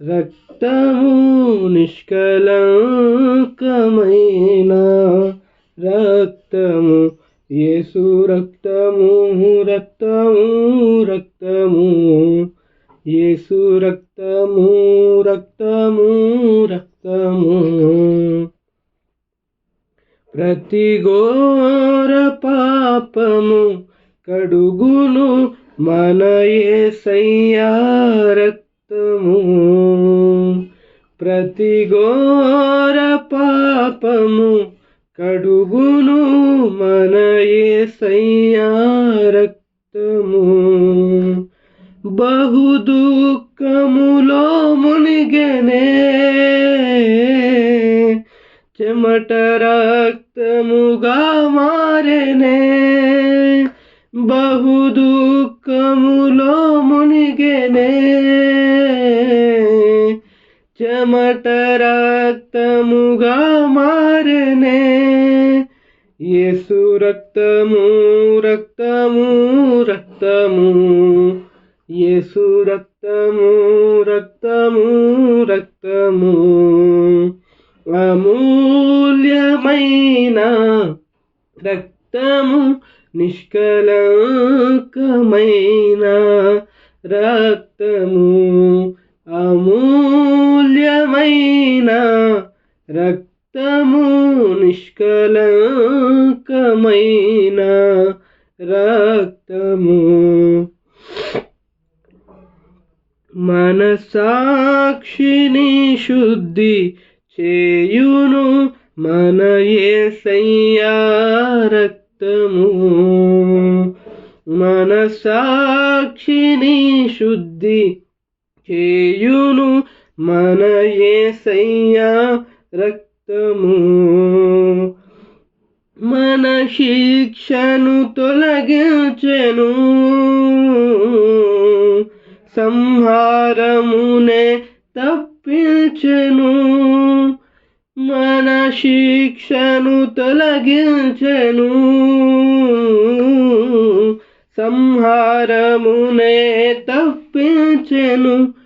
రక్తము నిష్కలంకమైన రక్తము యేసు రక్తము రక్తము రక్తము యేసు రక్తము రక్తము రక్తము ప్రతి ఘోర పాపము కడుగును మన ఏ యేసయ్యా రక్తము ప్రతి ఘోర పాపము కడుగును మన యేసయ్యా రక్తము. బహు దుఃఖములో మునిగనే. చెమట రక్తముగా మారనే. బహు రక్తముగా మారనే. యేసు రక్తము రక్తము రక్తము. యేసు రక్తము రక్తము రక్తము. అమూల్యమైన రక్తము నిష్కలంకమైన రక్తము. అమూల్యమైన రక్తము నిష్కలంకమైన రక్తము. మనసాక్షిని శుద్ధి చేయును మన యేసయ్యా రక్తము. మనసాక్షిని శుద్ధి చేయును మన యేసయ్యా రక్తము. మన శిక్షను తొలగించెను. సంహారమునే తప్పించెను. మన శిక్షను తొలగించెను. సంహారమునే తప్పించెను.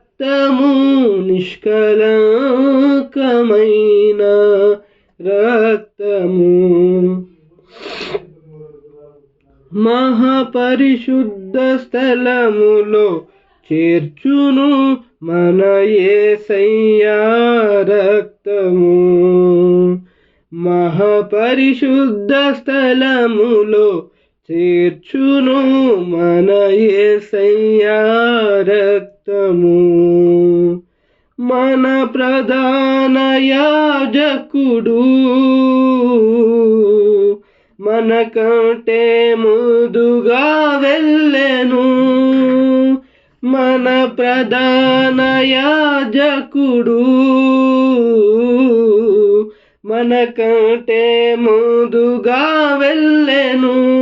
రక్తము నిష్కలంకమైన రక్తము. మహాపరిశుద్ధ స్థలములో చేర్చును మన ఏసయ్యా రక్తము. మహాపరిశుద్ధ స్థలములో చేర్చును మన ఏసయ్యా రక్తము మన ప్రధాన యాజకుడు మన కంటే ముదుగా వెళ్ళెను. మన ప్రధాన యాజకుడు మన కంటే ముందుగా వెళ్ళెను.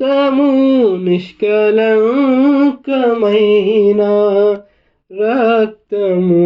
రక్తము నిష్కలంకమైన రక్తము